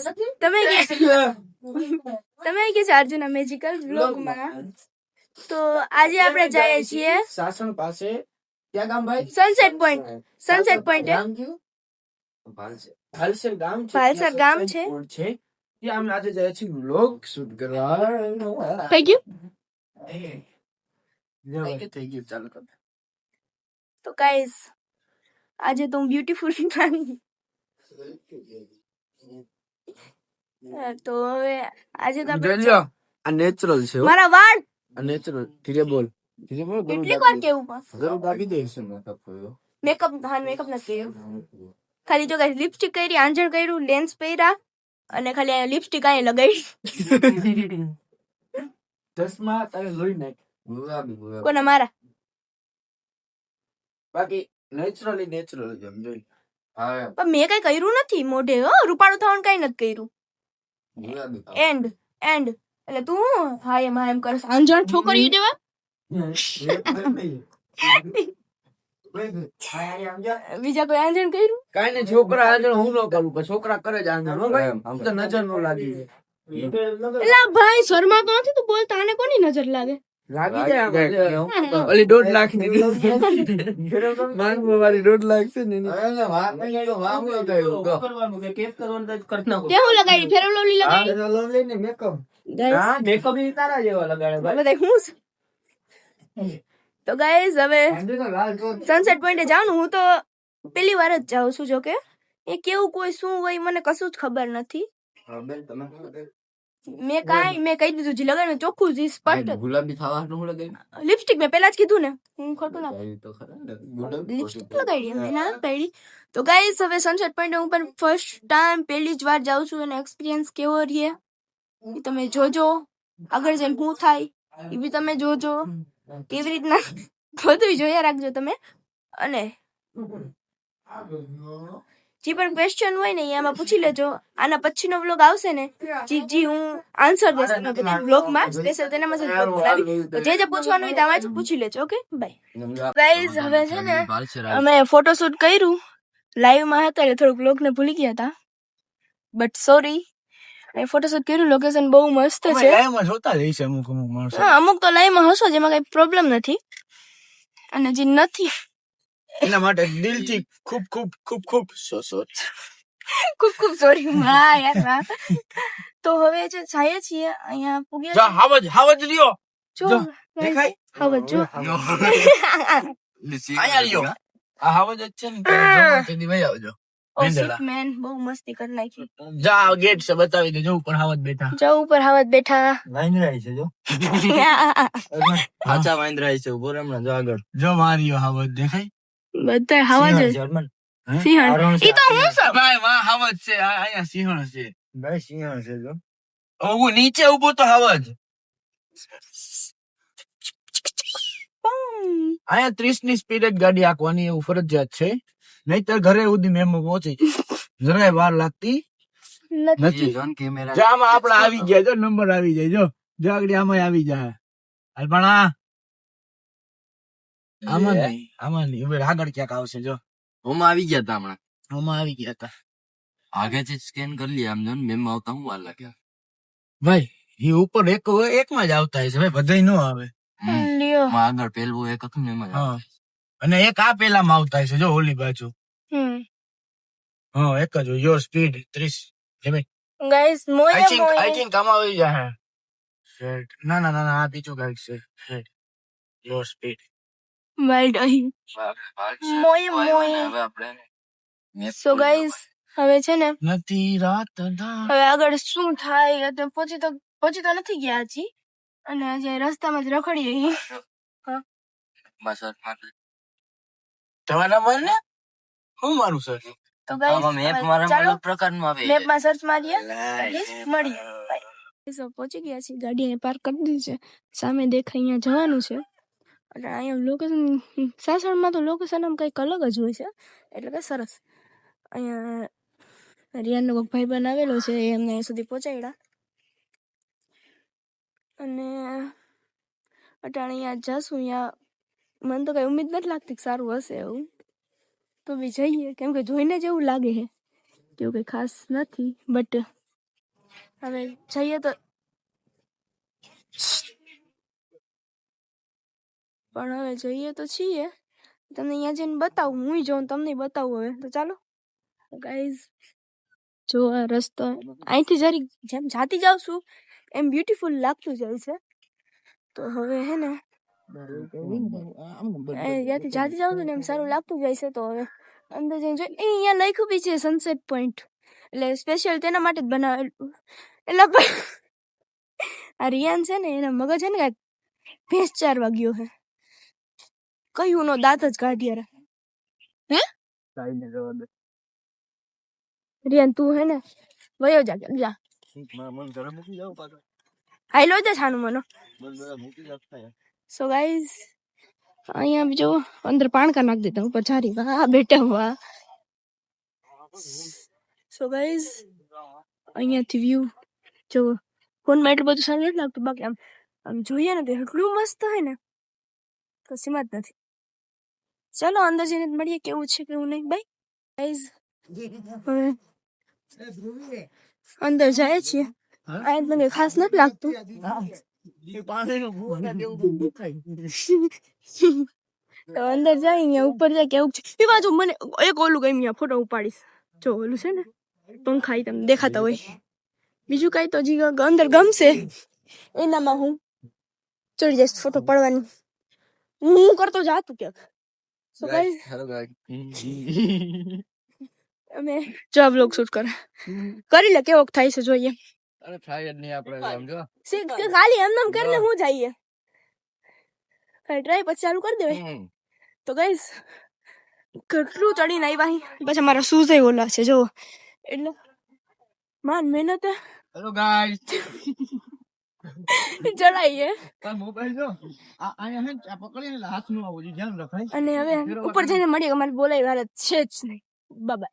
Guys તમે કે તમે કે છે અર્જુન મેજિકલ બ્લોગમાં તો આજે આપણે જઈએ છીએ સાસણ પાસે ક્યાં ગામ ભાઈ સનસેટ પોઈન્ટ સનસેટ પોઈન્ટ ગામ કયું ભાલસર ગામ છે ભાલસર ત્યાં ગામ sunset છે. point છે ત્યાં અમે આજે જાય છે વ્લોગ શૂટ કરવા થઈ ગયું થઈ ગયું, થઈ ગયું ચાલો કરો. તો ગાઈસ આજે તો હું બ્યુટીફુલ તો હવે આજે તો આપણે આ નેચરલ છે મારા વાળ! આ નેચરલ ધીરે બોલ. ધીરે બોલ કેટલી વાર કેવું પાસ જરૂર દાબી દઈશ મેકઅપ કર્યો મેકઅપ હા મેકઅપ નથી કર્યું. ખાલી જો ગાઈસ લિપસ્ટિક કરી આંજણ કર્યું લેન્સ પહેર્યા અને ખાલી લિપસ્ટિક આય લગાવી. ચશ્મા તારે લોહી નાખ. કોને મારા? બાકી નેચરલી નેચરલ જ એમ હા પણ મેં કઈ કર્યું નથી મોઢે હો. રૂપાળું થવાનું કઈ નથી કર્યું. એન્ડ એન્ડ એટલે તું હું એમ હા એમ કરસ. અંજણ છોકરીઓ જેવા? બીજા કોઈ આંજણ કર્યું? કાઈ ને છોકરા આંજણ હું ન કરું પણ છોકરા કરે જ આંજણ હો ભાઈ આમ તો નજર નો લાગી. એટલે ભાઈ શર્મા તો નથી તું બોલતા. આને કોની નજર લાગે? લાગી જાય ઓલી દોઢ લાખની. માંગ વાળી દોઢ લાખ છે ને. તે ગાઈઝ હવે સનસેટ પોઈન્ટે જાઉં હું તો પેલી વાર જ જાઉં છું જો કે એ કેવું કોઈ શું હોય મને કશું જ ખબર નથી. મેં કાંઈ મેં કહી દીધું જી લગન ચોખ્ખું જી સ્પષ્ટ. ગુલાબી થવાનું હું લગાવી લિપસ્ટિક મેં પહેલા જ કીધું ને. હું ખોટું ના તો ખરા લિપસ્ટિક લગાડી મેં ના પાડી તો ગાઈસ હવે સનસેટ પોઈન્ટ હું પણ ફર્સ્ટ ટાઈમ પહેલી જ વાર જાઉં છું અને એક્સપિરિયન્સ કેવો રહે એ તમે જોજો. આગળ જઈને શું થાય એ બી તમે જોજો. કેવી રીતના બધું જોયા રાખજો તમે. અને જે પણ ક્વેશ્ચન હોય ને એ આમાં પૂછી લેજો. આના પછીનો વ્લોગ આવશે ને જી જી હું આન્સર દઈશ. તમને બધા વ્લોગમાં સ્પેશિયલ જ vlog બનાવી. જે જે પૂછવાનું હોય તેમાં જ પૂછી લેજો ઓકે? બાય ગાઈઝ હવે છે ને અમે ફોટોશૂટ કર્યું. લાઈવમાં હતા એટલે થોડુંક વ્લોગને ને ભૂલી ગયા હતા. બટ સોરી એ ફોટોશૂટ કર્યું લોકેશન બહુ મસ્ત છે. એમાં જોતા જઈશ અમુક અમુક માણસો. હા અમુક તો લાઈવમાં હશો જેમાં કઈ પ્રોબ્લેમ નથી. અને જે નથી એના માટે દિલથી ખૂબ ખૂબ ખૂબ ખૂબ સો સો ખૂબ ખૂબ સોરી હા યાર હા. તો હવે જે જાય છીએ અહીંયા પૂગ્યા જા હાવજ હાવજ લ્યો. જો જો, દેખાય? હવે જો અહીંયા લ્યો. આ હાવજ જ છે ને જમવા તેથી વહી આવજો. ઓ મેંદરડા. શિટ મેન બહુ મસ્તી કરી નાખી. જા ગેટ છે બતાવી દેજો ઉપર હાવજ બેઠા. જો ઉપર હાવત બેઠા. વાંદરાય છે જો. આચા વાંદરાય છે ઊભો રે હમણાં જો આગળ. જો માર્યો હાવજ દેખાય? બધા હાવત જ સિંહણ. ઈ તો હું છું ભાઈ માં હાવજ છે. અહીંયા સિંહણ છે. ભાઈ સિંહણ છે જો. હું નીચે ઊભો તો હાવજ અહીંયા ત્રીસની સ્પીડ જ ગાડી આંકવાની એવું ફરજિયાત છે. નહીતર ઘરે સુધી મેમો પહોંચી. જરાય વાર લાગતી નથી. કેમેરા આવી ગયા જો નંબર આવી જાય જો. જો આગળ આમાં આવી જાય. હાલ પણ આ આમાં નહીં આમાં નહીં. હવે આગળ ક્યાંક આવશે જો. ઓમાં આવી ગયા તા હમણાં? આમાં આવી ગયા હતા આગેથી સ્કેન કરી લઈએ આમ જો મેમ આવતા હું વાર લાગ્યા ભાઈ એ ઉપર એક એકમાં જ આવતા હશે ભાઈ બધાય નો આવે. આગળ પેલું એક હતું ને એમાં અને એક આ પેલામાં આવતા હશે જો ઓલી બાજુ. હમ. હા એક જ યોર સ્પીડ ત્રીસ limit guys I think I think આમાં આવી જાય શેટ ના ના ના ના આ બીજું ગાઈસ છે. યોર સ્પીડ વેલ મોય મોય. હવે આપણે map સો ગાઈસ હવે છે ને નથી રાત હવે આગળ શું થાય તો પહોંચી તો નથી ગયા હજી. અને રસ્તામાં જ રખડીએ અહીં. બસ. તમારા હું મારું સર તો map મારા ચાલો પ્રકારમાં આવે. સર્ચ મારીએ. મળીએ. પહોંચી ગયા છીએ ગાડી પાર્ક કરી દીધી છે. સામે દેખાય અહીંયા જવાનું છે. અને અહીંયા લોકેશન સાસણમાં તો લોકેશન આમ કંઈક અલગ જ હોય છે. એટલે કે સરસ. અહીંયા રિયાનનો કોઈક ભાઈ બનાવેલો છે, એ અમને અહીંયા સુધી પહોંચાડ્યા. અને અટાણે અહીંયા જશું, અહીંયા મને તો કઈ ઉમ્મીદ નથી લાગતી કે સારું હશે એવું. તો બી જઈએ, કેમ કે જોઈને જ એવું લાગે છે કેવું કંઈ ખાસ નથી બટ હવે જઈએ તો પણ હવે જઈએ તો છીએ. તમને અહીંયા જઈને બતાવું, હું જોઉં, તમને બતાવું હવે. તો ચાલો. ગાઈઝ જો આ રસ્તો, અહીંથી જરી જેમ જાતી જાઉં છું, એમ બ્યુટીફુલ લાગતું જાય છે. તો હવે હે ને એ જ્યાંથી જાતી જાઉં છું ને એમ સારું લાગતું જાય છે, તો હવે અંદર જઈને જોઈ અહીંયા લખ્યું બી છે સનસેટ પોઈન્ટ એટલે સ્પેશિયલ તેના માટે જ બનાવેલું. એટલે આ રિયાન છે ને, એના મગજ છે ને કાંઈક ભેંસ ચાર વાગ્યો છે. કયું નો દાંત જ કાઢી યાર સાઈને જવા દે રિયાન તું હે ને વયો જા કેમ જા મને ઘરે મૂકી જાવ પાછો હાઈલો જ છાનું મનો બસ બધા મૂકી જાવ થાય સો ગાઈઝ અહીંયા બી જો અંદર પાણકા નાખી દેતા ઉપર જારી વાહ બેટા વાહ સો ગાઈઝ અહીંયાથી વ્યૂ જો ફોનમાં એટલું બધું સારું નથી લાગતું બાકી આમ આમ જોઈએ ને તો એટલું મસ્ત હોય ને તો સીમા જ નથી ચલો અંદર જઈને મળીએ કેવું છે કેવું નહીં? ભાઈ ગાઈઝ અંદર જાય છીએ. આ મને ખાસ નથી લાગતું. તો અંદર જાય અહીંયા ઉપર જાય કેવું છે. એ બાજુ મને એક ઓલું ગઈ અહીંયા ફોટો ઉપાડીશ. જો ઓલું છે ને પંખા તમને દેખાતા હોય. બીજું કઈ તો જી અંદર ગમશે. એનામાં હું ચડી જઈશ ફોટો પડવાની. હું કરતો જાતું ક્યાંક. સો ગાઈસ હેલો ગાઈસ અમે જો આ બ્લોગ શૂટ કરે કરી લે કેવો થાય છે જોઈએ અરે થાય જ નહીં આપણે સમજો શીખ કે ખાલી એમ નામ કરીને હું જઈએ ટ્રાય પછી ચાલુ કરી દેવાય હમ. તો ગાઈસ કેટલું ચડીને આવ્યા અહીં પછી મારા શૂઝ ઓલા છે જો એટલે માન મહેનત હેલો ગાઈસ ચડાઈએ મોબાઈલ જો. આ અહીંયા હે ને આ પકડીને હાથનું આવું જોઈએ. ધ્યાન રખાય. અને હવે ઉપર જઈને મળીએ અમારે બોલાય વાર છે જ નહીં. બાબા.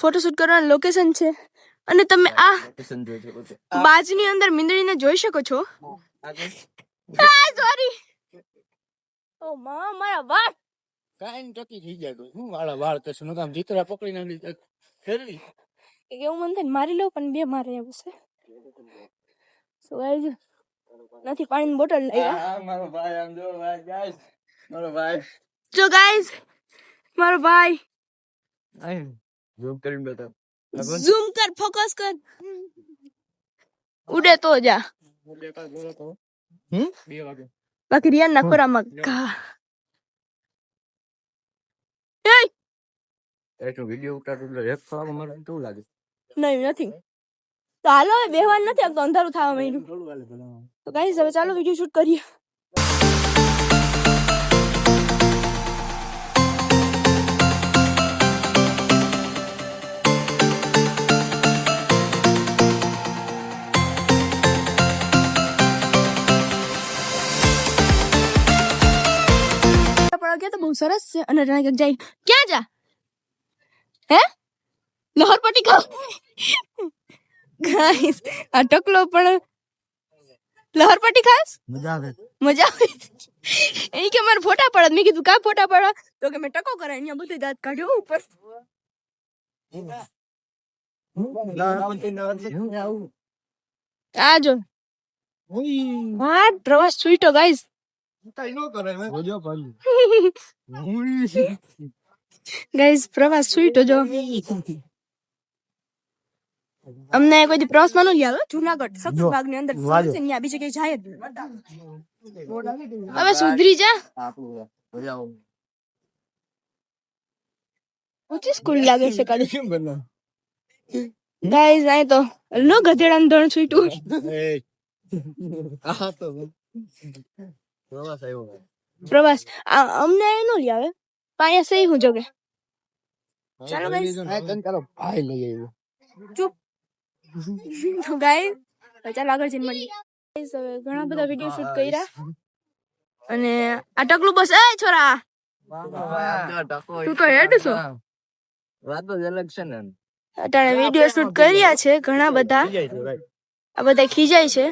ફોટોશૂટ કરવાનું લોકેશન છે. અને તમે આ જોઈ શકો છો. બાજની અંદર મીંદડીને જોઈ શકો છો. સોરી ઓ મા મારા વાળ. કાઈન ને ટકી થઈ જાય તો હું વાળા વાળ તો શું કામ જીતરા પકડીને લીધે ફેરવી. એવું મન થાય ને મારી લઉં પણ બે મારે એવું છે. સો ગાઈસ નથી પાણીની બોટલ લઈ આ મારો ભાઈ આમ જો ગાઈસ મારો ભાઈ. જો ગાઈઝ મારો ભાઈ. આઈ ઝૂમ કરીને બતાવ. ઝૂમ કર ફોકસ કર. ઉડે તો જા. તો. હમ? બે વાગે. બાકી રિયાન ના ઘા. એય! એ તો વિડિયો ઉતારતો એટલે રેપ થવામાં મને કેવું લાગે? નહીં નથી. તો હાલો હવે નથી નથી તો અંધારું થવા માંડ્યું. તો કઈ હવે ચાલો વીડિયો શૂટ કરીએ. તો બહુ સરસ છે. અને ક્યાંક જાય ક્યાં જા? હે? લહરપટ્ટી ખાવ. ગાઈસ આ ટકલો પણ લહરપટ્ટી ખાસ? મજા આવે. મજા આવે? એ કે મારે ફોટા પડે મેં કીધું કા ફોટા પડે તો કે મેં ટકો કરાય અહીંયા બધે દાંત કાઢ્યો ઉપર. આ જો. હા પ્રવાસ છૂટ્યો ગાઈસ ગાઈસ પ્રવાસ છૂટ્યો જો. અમને કોઈ દી પ્રવાસમાં નો યાદ જુનાગઢ સકરબાગની અંદર વાજો. છે ત્યાં બીજે કઈ જાય જ નહીં. હવે સુધરી જા. ઊંચી સ્કૂલ લાગે છે કાલે ગાઈસ આય તો નો ગધેડા ધણ છૂટ્યું. પ્રવાસ આ- અમને એ નો લઈ આવે પણ અહીંયા સહી હું જોગે. ચાલો guys. ચૂપ. તો ગાઈસ ચાલો આગળ જઈને મળીએ. ઘણા બધા વીડિયો શૂટ કર્યા. અને આ ટકલું બસ એ છોરા! તું તો હેડ છો? વાત જ અલગ છે ને અટાણે વીડિયો શૂટ કર્યા છે ઘણા બધા. આ બધા ખીજાય છે.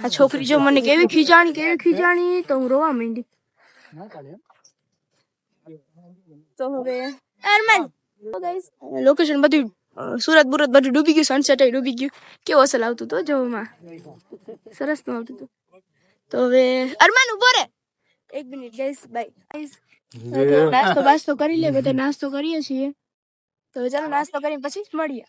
આ છોકરી જો મને કેવી ખીજાણી કેવી ખીજાણી તો હું રોવા માંડી. તો હવે અરમાન લોકેશન બધું સુરત બુરત બધું ડૂબી ગયું સનસેટ ડૂબી ગયું. કેવો અસલ આવતું હતું જોવામાં? સરસનું આવતું હતું. તો હવે અરમાન ઊભો રે. એક મિનિટ ગઈસ બાય નાસ્તો બાસ્તો કરી લે બધા નાસ્તો કરીએ છીએ. તો ચાલો નાસ્તો કરીને પછી મળીએ.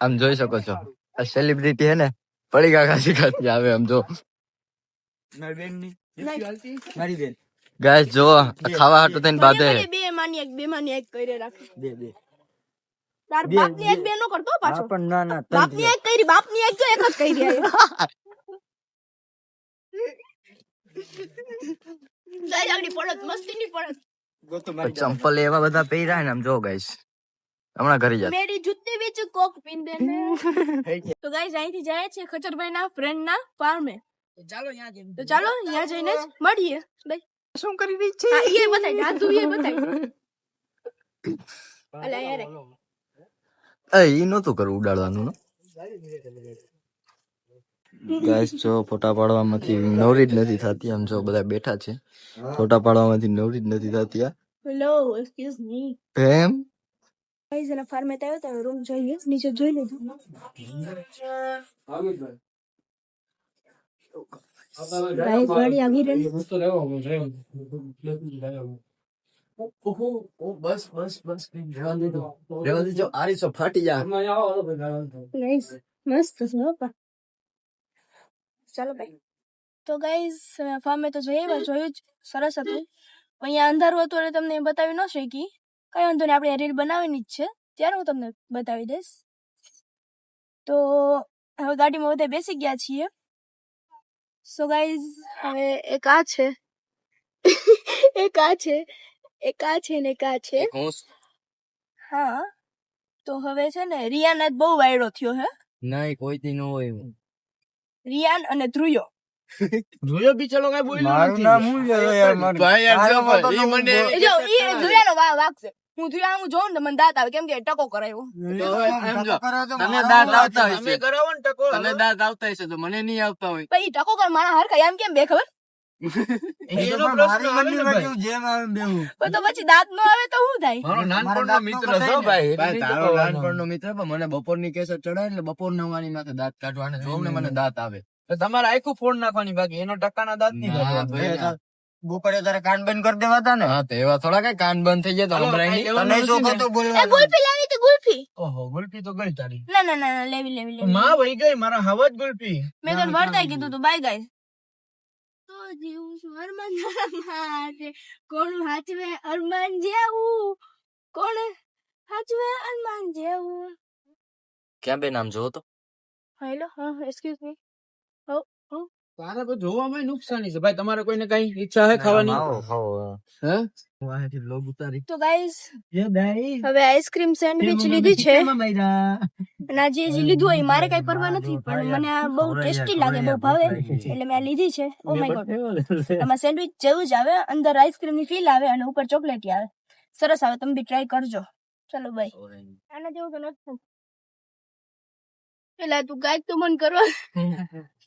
આમ જોઈ શકો છો. આ સેલિબ્રિટી હે ને પડીકા ખાસી ખાતી આવે આમ જો. મારી બેનની મારી બેન. ગાઈસ જો ખાવા હાટું થઈને બાધે. બે માની એક બે માની એક કરી રાખ. બે બે. તાર બાપની એક બે નો કરતો પાછો. પણ ના ના બાપની એક કરી બાપની એક જો એક જ કરી રહ્યા પડત મસ્તી ની પડત ચંપલ એવા બધા પહેર્યા ને આમ જો ગાઈસ હમણાં ઘરે જાત મેરી જુત્તી ਵਿੱਚ કોક પીંદે ને. તો ગાઈસ અહીંથી જાય છે ખચરભાઈ ના ફ્રેન્ડ ના ફાર્મે ચાલો ત્યાં જઈને. તો ચાલો ત્યાં જઈને જ મળીએ. બાય શું કરી રહી છે? એ બતાય ધોઈ એ બતાય. અલા યાર એ ઈ નતું કરવું ઉડાડવાનું ગાઈસ જો ફોટા પાડવામાંથી નવરી જ નથી થતી. આમ જો બધા બેઠા છે. ફોટા પાડવામાંથી નવરી જ નથી થતી આ. હેલો એક્સક્યુઝ મી એમ ગાઈસ એના ફાર્મે તો આવ્યો તો રૂમ જોઈએ નીચે જોઈ લીધું ગાઈસ ગાડી આવી રહી બસ બસ બસ રેવા દેજો રેવા દેજો આરીસો ફાટી જા ગાઈસ મસ્ત છે હો પા ચાલો ભાઈ તો ગાઈસ ફાર્મે તો જઈએ એવા જોયું જ સરસ હતું અહીંયા અંધારું હતું એટલે તમને બતાવી ન શકી કઈ વાંધો નહીં આપણે રીલ બનાવવાની જ છે. ત્યારે હું તમને બતાવી દઈશ. તો હવે ગાડીમાં બધા બેસી ગયા છીએ. સો ગાઈઝ હવે એક આ છે. એક આ છે. એક આ છે ને એક આ છે. હા તો હવે છે ને રિયાન જ બહુ વાયડો થયો હે. નહીં કોઈ દી ન હોય રિયાન અને ધ્રુયો. જોયો બિચારો કઈ બોલ્યો મારું નથી. નામ હું યાર? મારું? ભાઈ યાર જો ઈ મને જો ઈ વા વાક છે. હું જોયા હું જોઉં ને મને દાંત આવે. કેમ કે ટકો કરાયો. તો એમ જો, તને મારા દાંત આવતા આવતા તમે કરાવો ને ટકો. તમે દાંત આવતા હશે તો મને નહીં આવતા હોય. પછી ઈ ટકો કર મારા હરખા એમ કેમ બે ખબર આવે ને તો પછી દાંત નો આવે તો શું થાય? મારો મિત્ર છે હો ભાઈ. એટલે નહીં તારો કહેવાનો. નાનપણનો મિત્ર મને બપોરની કેસેટ ચડાય એટલે બપોર નવાની માથે દાંત કાઢવા જોઉં ને મને દાંત આવે. તમારે આખું ફોડ નાખવાની બાકી. એનો ટકાના દાંત નહીં. બપોરે તારે કાન બંધ કરી દેવા હતા ને. હા તો એવા થોડા કઈ કાન બંધ થઈ ગયા તો નહીં તને એ બોલવાનું? ગુલ્ફી લાવી હતી ગુલ્ફી. ઓહો ગુલ્ફી તો ગઈ તારી. ના ના ના લેવી લેવી લેવી. માં વહી ગઈ મારા હવા જ ગુલ્ફી. મેં તને વળતાય કીધું તું બાય ગાઈસ તો જીવું છું અરમાન માટે કોણ હાચવે અરમાન જેવું? કોણ હાચવે અરમાન જેવું? ક્યાં બે નામ જોવો તો? હેલો હા એક્સક્યુઝ મી તારે તો જોવામાં નુકસાની છે? ભાઈ તમારે કોઈને કઈ ઈચ્છા હે ખાવાની. હે. હું? લોગ ઉતારી તો ગાઈસ હવે આઈસ્ક્રીમ સેન્ડવિચ લીધી છે. અને જે જે લીધું હોય મારે કઈ પરવા નથી પણ મને આ બહુ ટેસ્ટી લાગે બહુ ભાવે. એટલે મેં આ લીધી છે. ઓ માય ગોડ એમાં સેન્ડવિચ જેવું જ આવે અંદર આઈસ્ક્રીમની ફીલ આવે અને ઉપર ચોકલેટી આવે. સરસ આવે તમે બી ટ્રાય કરજો. ચલો ભાઈ આના જેવું તો નથી પેલા તું કાંઈક તો મન કરો.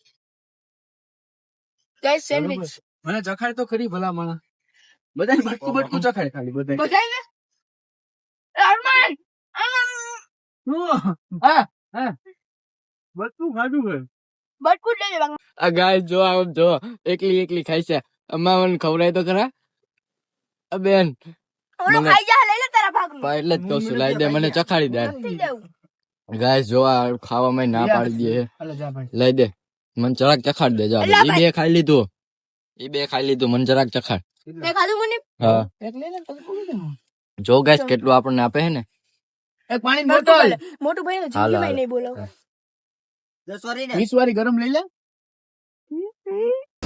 ગાઈસ સેન્ડવિચ મને ચખાડ તો ખરી ભલા માણા બધાને બટકું બટકું ચખાડ ખાલી બધા બધાને અરમાન અરમાન હા હા. બટકું ખાધું છે. બટકું જ આ આમ જો એકલી એકલી ખાય છે. અમા મને ખવડાય તો ખરા. અ બેન ખાઈ જા લઈ લે તારા ભાગનું. એટલે જ કહું છું લાઈ દે મને ચખાડી દે. ગાય જો આ ખાવામાં ના પાડી દે લઈ દે. મને જરાક ચખાડ દે જા એલા ઈ બે ખાઈ લીધું. ઈ બે ખાઈ લીધું. મને જરાક ચખાડ. મને? હા? જો ગાય કેટલું આપણને આપે છે ને? એક પાણી બોટલ. મોટું ભાઈ હાલ. નહીં બોલો સોરી ને. વીસ વારી ગરમ લઈ લે.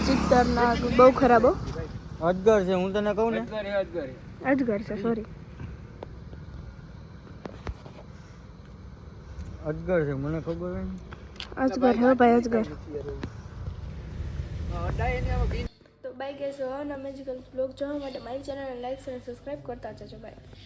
સિત્તર ના બહુ ખરાબ હો. અજગર છે હું તને કહું ને. અજગર છે સોરી અજગર છે મને ખબર હોય ને. અજગર હે ભાઈ અજગર તો બાય ગેસ મેજિકલ બ્લોગ જોવા માટે મારી ચેનલને લાઈક અને સબસ્ક્રાઇબ કરતા જજો બાય